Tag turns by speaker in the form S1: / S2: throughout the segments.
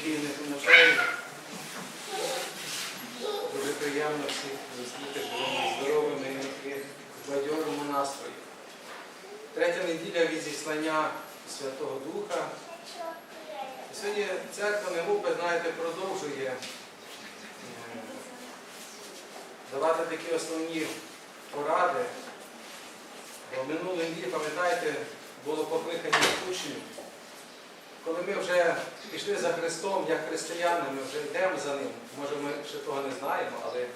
S1: спокійних ночей. Дуже приємно всіх зустріти живими, здоровими і в бадьорому настрої. Третя неділя від зіслання Святого Духа. Сьогодні церква Негупи, знаєте, продовжує е, давати такі основні поради. Бо минулої неділі, пам'ятаєте, було покликання учнів. Коли ми вже пішли за Христом, як християни, ми вже йдемо за Ним. Може, ми ще того не знаємо, але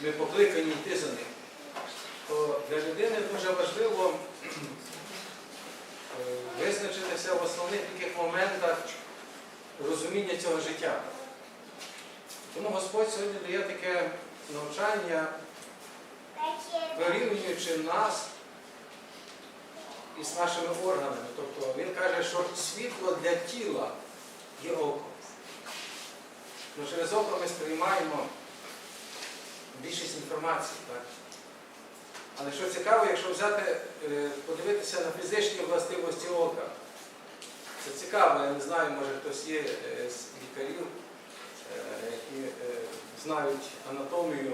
S1: ми покликані йти за Ним. То для людини дуже важливо е, визначитися в основних таких моментах розуміння цього життя. Тому Господь сьогодні дає таке навчання, порівнюючи нас із нашими органами. Тобто він каже, що світло для тіла є око. Ну, через око ми сприймаємо більшість інформації. Так? Але що цікаво, якщо взяти, е, подивитися на фізичні властивості ока, це цікаво, я не знаю, може хтось є е, з лікарів, е, які знають анатомію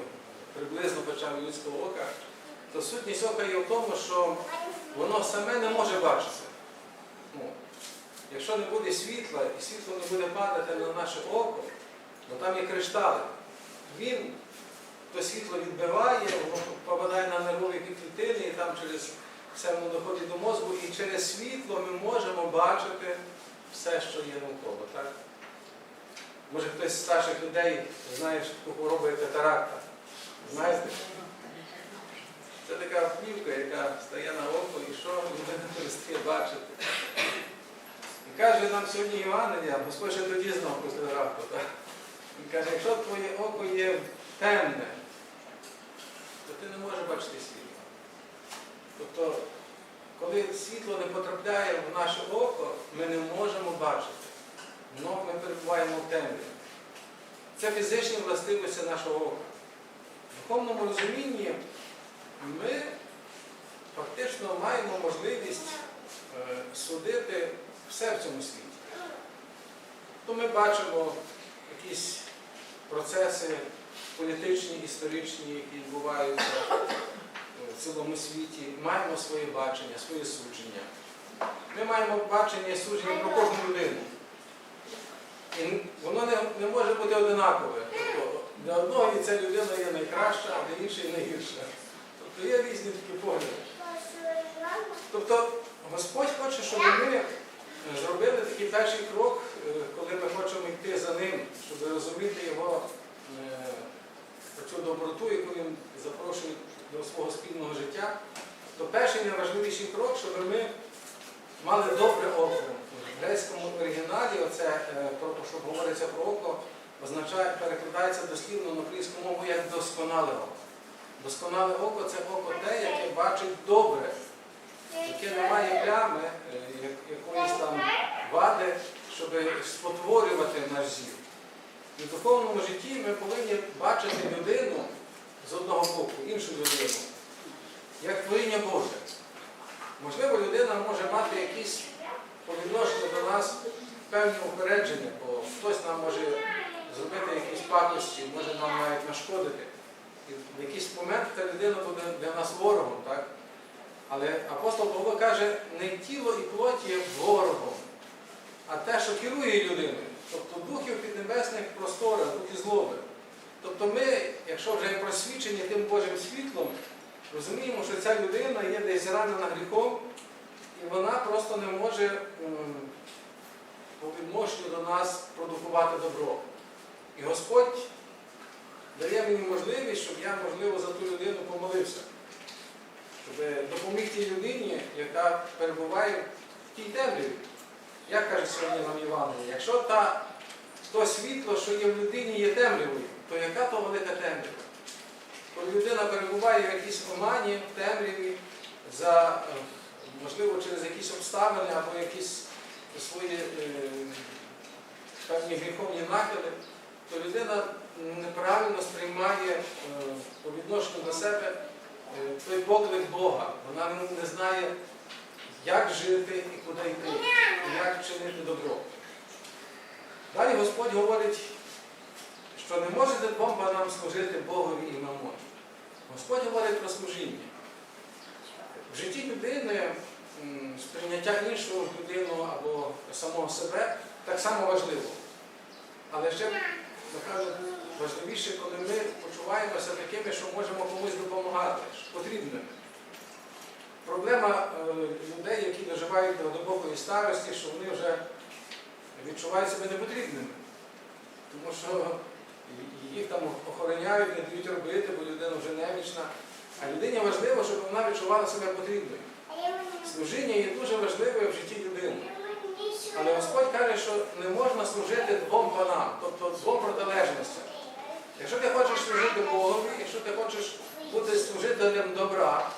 S1: приблизно хоча б людського ока, то сутність ока є в тому, що воно саме не може бачитися. Ну, якщо не буде світла і світло не буде падати на наше око, бо там є криштали, він то світло відбиває, воно попадає на нервові клітини і там через все воно доходить до мозку, і через світло ми можемо бачити все, що є навколо. Так? Може хтось з старших людей знає що таку катаракта. Знаєте? Це така плівка, яка стає на око і що людина перестає бачити. І каже нам сьогодні Івангелія, Господь ще тоді знав після раку. Він каже, якщо твоє око є темне, то ти не можеш бачити світло. Тобто, коли світло не потрапляє в наше око, ми не можемо бачити. Но ми перебуваємо в темряві. Це фізичні властивості нашого ока. В духовному розумінні ми фактично маємо можливість е, судити все в цьому світі. То ми бачимо якісь процеси політичні, історичні, які відбуваються е, в цілому світі, маємо своє бачення, своє судження. Ми маємо бачення і судження про кожну людину. І воно не, не може бути одинакове. Тобто для одного і ця людина є найкраща, а для іншої найгірша. Тобто є різні такі погляди. Тобто Господь хоче, щоб ми зробили такий перший крок, е, коли ми хочемо йти за ним, щоб розуміти його е, цю доброту, яку він запрошує до свого спільного життя. То перший найважливіший крок, щоб ми мали добре око. В грецькому оригіналі, оце, е, що говориться про око, означає, перекладається дослівно на українську мову як досконале око. Досконале око це око те, яке бачить добре, яке не має плями, е, якоїсь там вади, щоб спотворювати наш зір. І в духовному житті ми повинні бачити людину з одного боку, іншу людину, як творіння Боже. Можливо, людина може мати якісь по відношенню до нас певні упередження, бо хтось нам може зробити якісь пакості, може нам навіть нашкодити. І в якийсь момент та людина буде для нас ворогом. Так? Але апостол Павло каже, не тіло і плоть є ворогом, а те, що керує людиною. Тобто духів піднебесних просторах, духи злоби. Тобто ми, якщо вже просвічені тим Божим світлом, розуміємо, що ця людина є десь ранена гріхом, і вона просто не може по відношенню до нас продукувати добро. І Господь дає мені можливість, щоб я, можливо, за ту людину помолився. Щоб допоміг тій людині, яка перебуває в тій темряві. Як каже сьогодні нам Євангеліє, якщо та, то світло, що є в людині, є темрявою, то яка то велика темрява? Коли людина перебуває в якійсь омані, в темряві, за, можливо, через якісь обставини або якісь свої е, певні гріховні нахили, то людина неправильно сприймає е, по відношенню до себе е, той поклик Бога. Вона не- знає, як жити і куди йти, і як чинити добро. Далі Господь говорить, що не можете двом панам служити Богові і мамоні. Господь говорить про служіння. В житті людини сприйняття іншого людину або самого себе так само важливо. Але ще напевно, важливіше, коли ми почуваємося такими, що можемо комусь допомагати, потрібними. Проблема е, людей, які доживають до глибокої старості, що вони вже відчувають себе непотрібними. Тому що їх там охороняють, не дають робити, бо людина вже немічна. А людині важливо, щоб вона відчувала себе потрібною. Служіння є дуже важливе в житті людини. Але Господь каже, що не можна служити двом панам, тобто двом протилежностям. Якщо ти хочеш служити Богові, якщо ти хочеш бути служителем добра,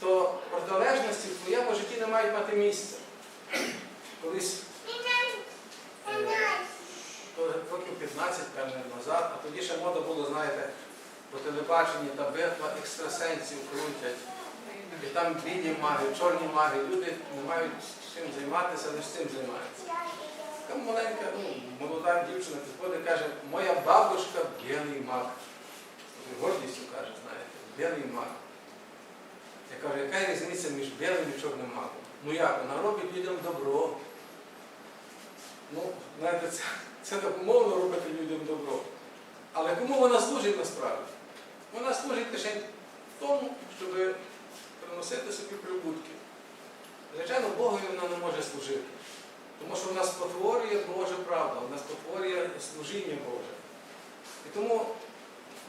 S1: то протилежності в твоєму житті не мають мати місця. Колись то років 15 певне назад, а тоді ще мода було, знаєте, по телебаченні та битва екстрасенсів крутять. І там білі маги, чорні маги, люди не мають чим займатися, лише цим займаються. Така маленька, ну, молода дівчина підходить каже, моя бабушка білий маг. Гордістю каже, знаєте, білий маг. Я кажу, яка різниця між білим і чорним магом? Ну як, вона робить людям добро. Ну, знаєте, це, це так робити людям добро. Але кому вона служить насправді? Вона служить лише тому, щоб приносити собі прибутки. Звичайно, Богові вона не може служити. Тому що вона спотворює Божа правда, вона спотворює служіння Боже. І тому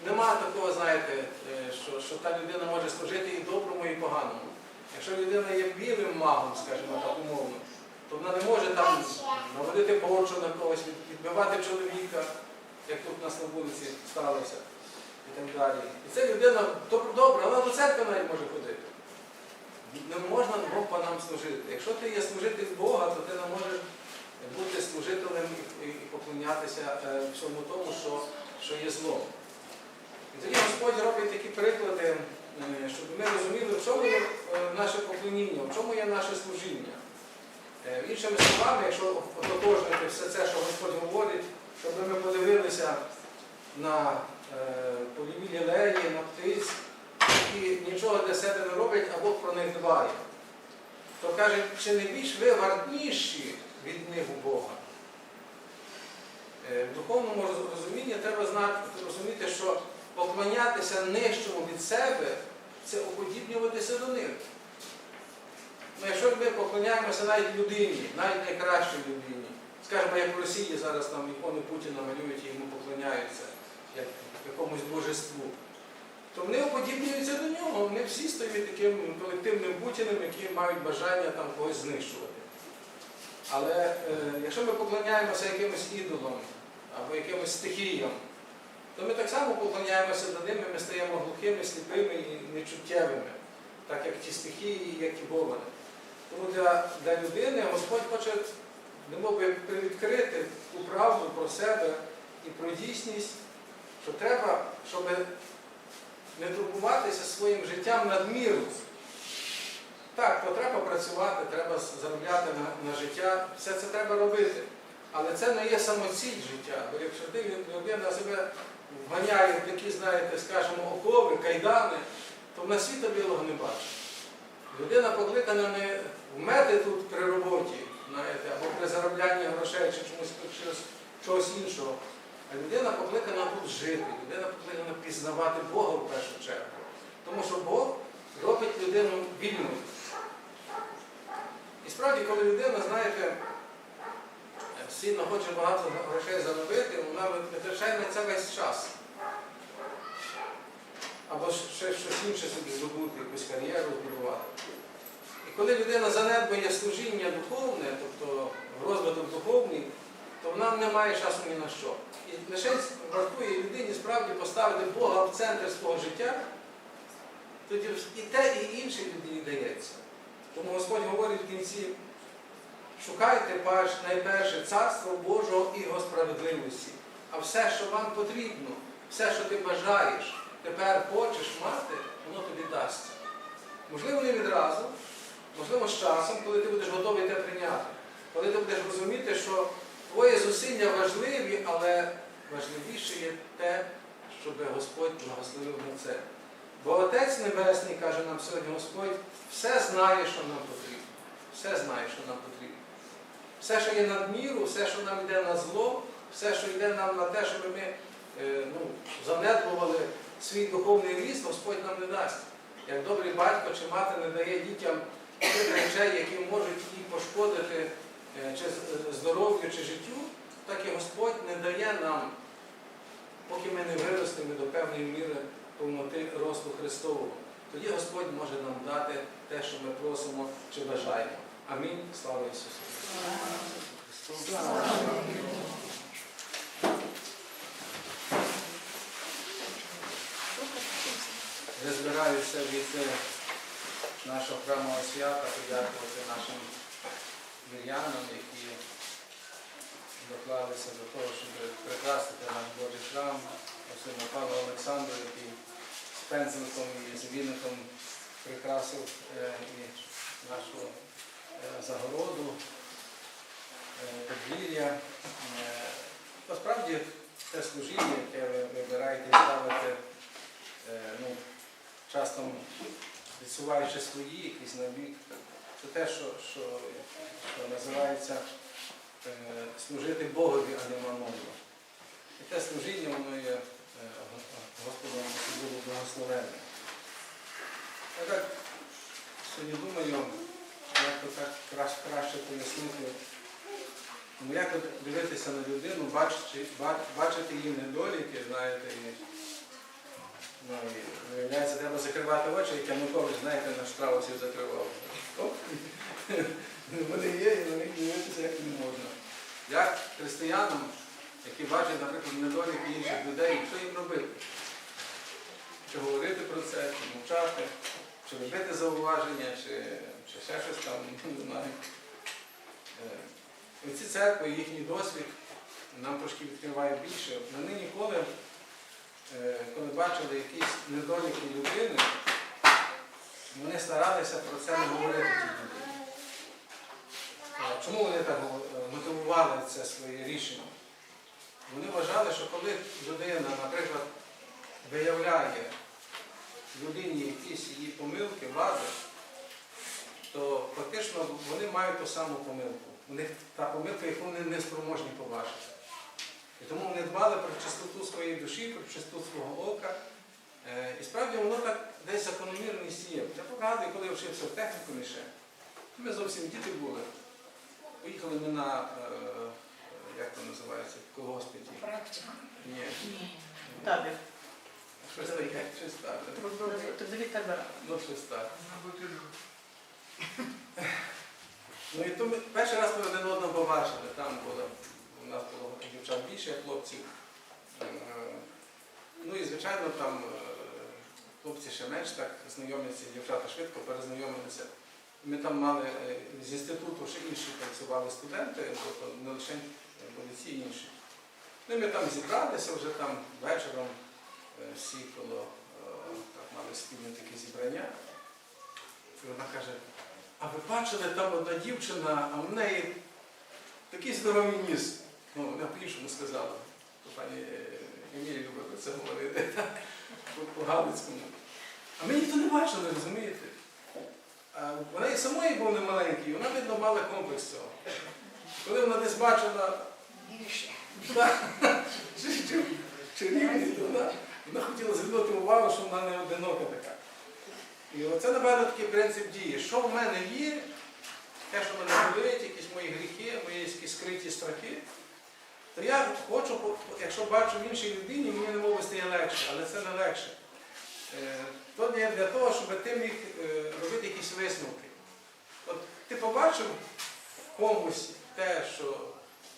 S1: нема такого, знаєте, е, що, що та людина може служити і доброму, і поганому. Якщо людина є білим магом, скажімо так умовно, то вона не може там наводити порчу на когось, відбивати чоловіка, як тут у нас на вулиці сталося, і так далі. І ця людина добре, вона до церкви навіть може ходити. Не можна двом панам служити. Якщо ти є служитель Бога, то ти не можеш бути служителем і, поклонятися е, всьому тому, що, що є злом. І тоді Господь робить такі приклади, е, щоб ми розуміли, в чому є е, наше поклоніння, в чому є наше служіння. Іншими словами, якщо ототожнити все це, що Господь говорить, щоб ми подивилися на поліві лілеї, на птиць, які нічого для себе не роблять, а Бог про них дбає. То каже, чи не більш ви вартніші від них у Бога? Е, В духовному розумінні треба знати, розуміти, що поклонятися нижчому від себе це уподібнюватися до них. Ну, якщо ми поклоняємося навіть людині, навіть найкращій людині, скажімо, як в Росії зараз там ікони Путіна малюють і йому поклоняються, уподібнюються до нього. Вони всі стають таким колективним Путіним, які мають бажання там когось знищувати. Але е, якщо ми поклоняємося якимось ідолам або якимось стихіям, то ми так само поклоняємося до ними, ми стаємо глухими, сліпими і нечуттєвими, так як ті стихії, як і Бога. Тому для, для людини Господь хоче би, привідкрити ту правду про себе і про дійсність, що треба, щоб не турбуватися своїм життям надміру. Так, то треба працювати, треба заробляти на, на життя, все це треба робити. Але це не є самоціль життя. Бо якщо ти людина себе вганяє в такі, знаєте, скажімо, окови, кайдани, то вона світа білого не бачить. Людина покликана не вмерти тут при роботі, знаєте, або при зароблянні грошей чи чомусь чогось іншого. Людина покликана тут жити, людина покликана пізнавати Бога в першу чергу. Тому що Бог робить людину вільною. І справді, коли людина, знаєте, сильно хоче багато грошей заробити, вона витрачає на це весь час. Або ще щось інше собі здобути, якусь кар'єру збудувати. І коли людина занедбує служіння духовне, тобто розвиток духовний, то вона не має часу ні на що. І лише вартує людині справді поставити Бога в центр свого життя, тоді і те, і інше людині дається. Тому Господь говорить в кінці, шукайте перш, найперше царство Божого і його справедливості. А все, що вам потрібно, все, що ти бажаєш, тепер хочеш мати, воно тобі дасться. Можливо, не відразу, можливо, з часом, коли ти будеш готовий те прийняти. Коли ти будеш розуміти, що Твої зусилля важливі, але важливіше є те, щоб Господь благословив на це. Бо Отець Небесний, каже нам сьогодні Господь, все знає, що нам потрібно. Все знає, що нам потрібно. Все, що є надміру, все, що нам йде на зло, все, що йде нам на те, щоб ми е, ну, занедбували свій духовний ріст, Господь нам не дасть. Як добрий батько чи мати не дає дітям тих речей, які можуть їх пошкодити чи з- здоров'ю, чи життю, так і Господь не дає нам, поки ми не виростемо до певної міри повноти росту Христового. Тоді Господь може нам дати те, що ми просимо чи бажаємо. Амінь. Слава Ісусу! Христу! Я збираюся від е, нашого храмового свята подякувати нашим вір'янам, які доклалися до того, щоб прикрасити наш Божий храм, особливо Павлу Олександру, який з пензликом і з віником прикрасив е, і нашу е, загороду, е, подвір'я. Насправді те служіння, яке ви вибираєте і ставите, ну, часто відсуваючи свої якісь набік, це те, що, що, що називається е, служити Богові, а не мамону. І те служіння, воно є е, Господом було благословенне. Я так сьогодні думаю, як то так краще, краще пояснити. Ну, як дивитися на людину, бачити, бачити її недоліки, знаєте, і, ну, і виявляється, треба закривати очі, як Янукович, знаєте, на штраусів закривав. Вони є, і на них дивитися як не можна. Як християнам, які бачать, наприклад, недоліки інших людей, що їм робити? Чи говорити про це, чи мовчати, чи робити зауваження, чи, чи ще щось там, не знаю. Е, і церкви, їхній досвід нам трошки відкриває більше. Вони ніколи, е, коли бачили якісь недоліки людини, вони старалися про це не говорити тій людині. Е, Чому вони так мотивували це своє рішення? Вони вважали, що коли людина, наприклад, виявляє людині якісь її помилки, вади, то фактично вони мають ту саму помилку. У них та помилка, яку вони не спроможні побачити. І тому вони дбали про чистоту своєї душі, про чистоту свого ока. Е, І справді воно так десь закономірність є. Я пригадую, коли я вчився в техніку ще, ми зовсім діти були. Поїхали ми на, е, е, як то називається, колгоспіті.
S2: Практика.
S1: Ні,
S3: Табір.
S1: щось таке, щось так.
S3: Трудові.
S1: Ну, щось так. Ну і то ми перший раз ми один одного побачили. Там було, у нас було дівчат більше, хлопців. Ну і звичайно там хлопці ще менш так знайомляться, дівчата швидко перезнайомилися. Ми там мали е, з інституту ще інші працювали студенти, тобто не лише були інші. Ну ми там зібралися вже там вечором е, всі коло е, так, мали спільне таке зібрання. І вона каже, а ви бачили, там одна дівчина, а в неї такий здоровий ніс. Ну, вона по-іншому сказала. То пані е, Емілія про це говорити по- по-галицькому. А ми ніхто не бачили, розумієте? А вона і самої був немаленький, вона, видно, мала комплекс цього. Коли вона десь бачила чи, чи, чи рівні, то вона, вона хотіла звернути увагу, що вона не одинока така. І оце, напевно, такий принцип дії. Що в мене є, те, що мене болить, якісь мої гріхи, мої якісь скриті страхи, то я хочу, якщо бачу в іншій людині, мені не мови стає легше, але це не легше. Е, То не для того, щоб ти міг е, робити якісь висновки. От ти побачив в комусь те, що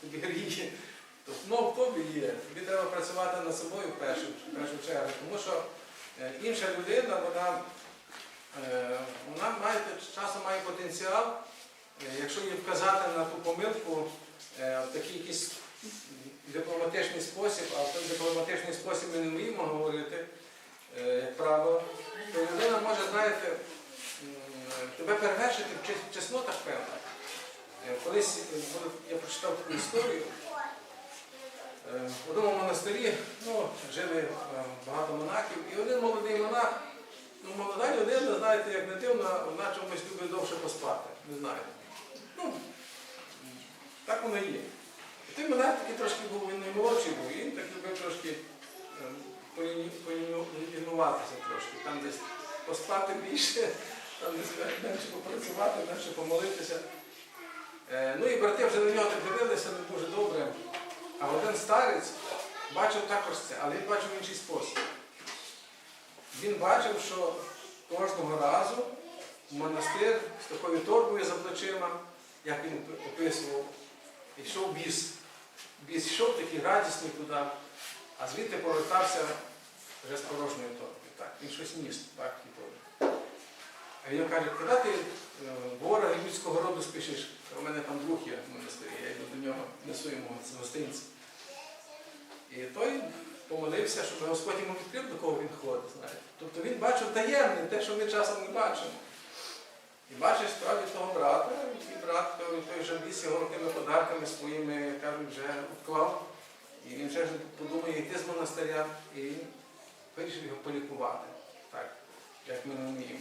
S1: тобі гріє, то воно в тобі є. Тобі треба працювати над собою в першу, в першу чергу. Тому що е, інша людина, вона, вона має, часом має потенціал, якщо їй вказати на ту помилку е, в такий якийсь дипломатичний спосіб, а в той дипломатичний спосіб ми не вміємо говорити, е, як правило, то людина може, знаєте, м, тебе перевершити в чес- чеснотах певних. Е, Колись я прочитав таку історію, Е, В одному монастирі ну, жили е, багато монахів, і один молодий монах, ну молода людина, знаєте, як не вона чомусь любить довше поспати. Не знаю. Ну, так воно і є. І той монах такий трошки був, він наймолодший був, і він так любив трошки е, полінуватися трошки, там десь поспати більше, там десь менше попрацювати, менше помолитися. Е, Ну і брати вже на нього так дивилися не дуже добре. А один старець бачив також це, але він бачив в інший спосіб. Він бачив, що кожного разу в монастир з такою торбою за плечима, як він описував, йшов біс. Біс йшов такий радісний туди, а звідти повертався вже з порожньою торбою. Так, він щось ніс, так, і. А він каже, куди ти е, вора людського роду спішиш? У мене там друг є в монастирі, я йду до нього, несу йому гостинці. І той помолився, щоб Господь йому відкрив, до кого він ходить. знаєте. Тобто він бачив таємне, те, що ми часом не бачимо. І бачиш справді того брата, і брат той, той же біс його тими подарками своїми, кажуть, вже вклав. І він вже подумає йти з монастиря і вирішив його полікувати, так, як ми не вміємо.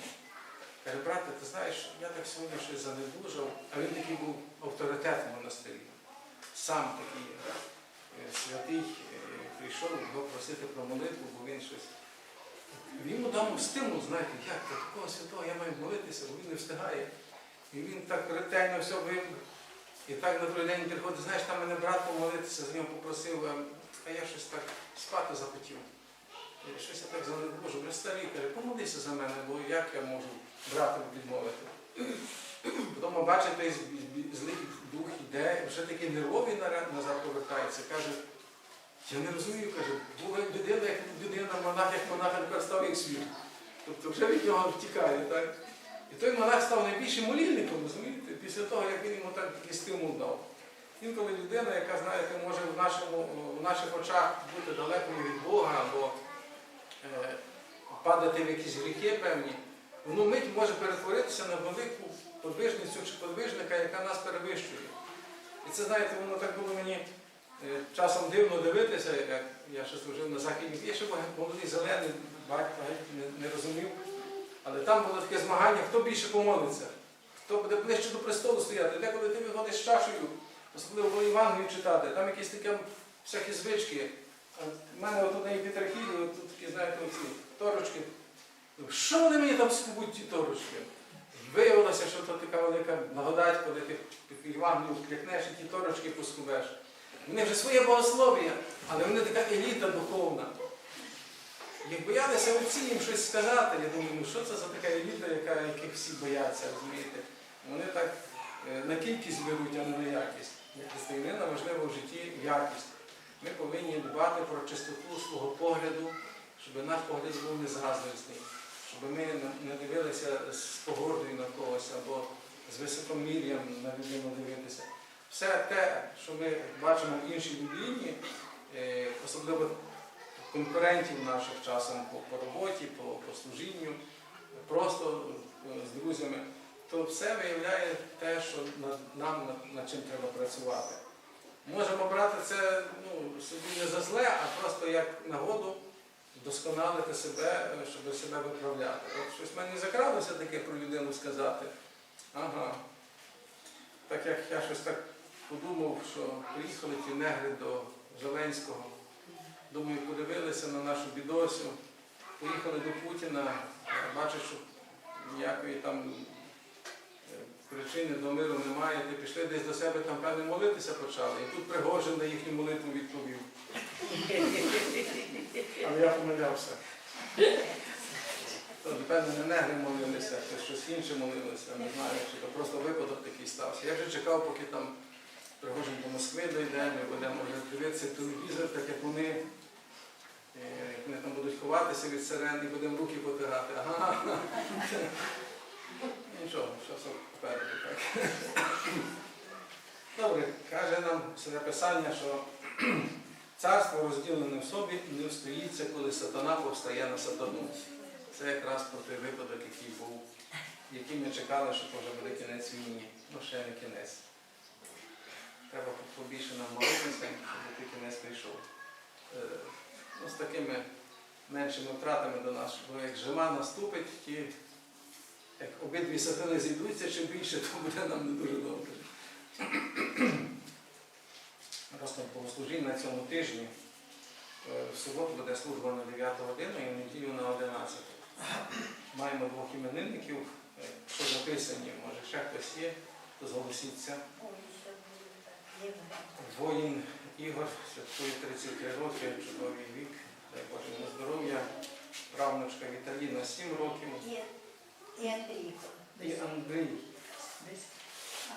S1: Каже, брате, ти знаєш, я так сьогодні щось занедужав, а він такий був авторитет в монастирі. Сам такий е, святий е, прийшов його просити про молитву, бо він щось. Він йому дав стимул, знаєте, як до такого святого я маю молитися, бо він не встигає. І він так ретельно все вив. І так на другий день приходить, знаєш, там мене брат помолитися, за нього попросив, а я щось так спати захотів. Щось я так занедужу. Вже старий каже, помолися за мене, бо як я можу брату відмовити. Потім з- злий дух іде, вже такий нервовий назад повертається. Каже, я не розумію, каже, була людина, як людина, монах, як монах, тепер став як світ. Тобто вже від нього втікає, так? І той монах став найбільшим молільником, розумієте, після того, як він йому так такий стимул дав. Інколи людина, яка знаєте, може в, нашому, в наших очах бути далекою від Бога або падати в якісь гріхи певні, воно мить може перетворитися на велику подвижницю чи подвижника, яка нас перевищує. І це, знаєте, воно так було мені е, часом дивно дивитися, як я ще служив на західній. Я ще молодий зелений, батько не, розумів. Але там було таке змагання, хто більше помолиться, хто буде ближче до престолу стояти. Деколи ти виходиш з чашею, особливо коли Євангелію читати, там якісь такі всякі звички. В мене от одне пітрахілі, тут такі, знаєте, оці торочки. Що вони мені там скубуть ті торочки? Виявилося, що це така велика благодать, коли ти під Євангелію клякнеш і ті торочки поскубеш. Вони вже своє богослов'я, але вони така еліта духовна. Як боялися отці їм щось сказати, я думаю, ну що це за така еліта, яка, яких всі бояться, розумієте? Вони так е, на кількість беруть, а не на якість. Для християнина важливо в житті якість. Ми повинні дбати про чистоту свого погляду, щоб наш погляд був не щоб ми не- дивилися з погордою на когось або з високомір'ям на людину дивитися. Все те, що ми бачимо в іншій людині, е, особливо конкурентів наших часом по, роботі, по, по служінню, просто е, з друзями, то все виявляє те, що над- нам над чим треба працювати. Можемо брати це ну, собі не за зле, а просто як нагоду вдосконалити себе, е, щоб себе виправляти. От щось в мене закралося таке про людину сказати. Ага. Так як я щось так подумав, що приїхали ті негри до Зеленського. Думаю, подивилися на нашу бідосю, поїхали до Путіна, бачать, що ніякої там причини до миру немає, ти пішли десь до себе там певне молитися почали. І тут Пригожин на їхню молитву відповів. Але я помилявся. Певно, не негри молилися, хтось щось інше молилися, не знаю, чи то просто випадок такий стався. Я вже чекав, поки там Пригожин до Москви дойде, ми будемо вже дивитися телевізор, так як вони, е, як вони там будуть ховатися від сирен і будемо руки потирати. Ага. Нічого, що все так. Добре, каже нам Святе Писання, що царство розділене в собі не встоїться, коли сатана повстає на сатану. Це якраз про той випадок, який був, який ми чекали, що може буде кінець війні. Ну, ще не кінець. треба побільше нам молитися, щоб тільки не прийшов. Е, Ну, з такими меншими втратами до нас, бо як жима наступить, ті, як обидві сатани зійдуться, чим більше, то буде нам не дуже добре. Просто богослужіння на цьому тижні. Е, В суботу буде служба на 9 годину і в неділю на 11. Маємо двох іменинників, е, що записані, може ще хтось є, то зголосіться. Воїн Ігор святкує 33 роки, чудовий вік, дай Боже йому здоров'я. Правнучка Віталіна 7 років.
S2: І Андрійко.
S1: І Андрій,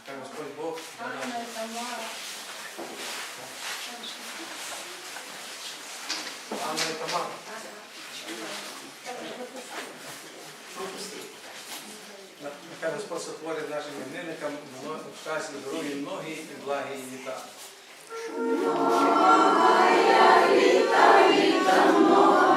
S1: хай Господь Бог.
S2: Анна, Тамара.
S1: Анна і Тамара. Нехай Господь сотворить нашим іменинникам в щасті, здоров'я, многі і благі літа.
S4: Віта, віта,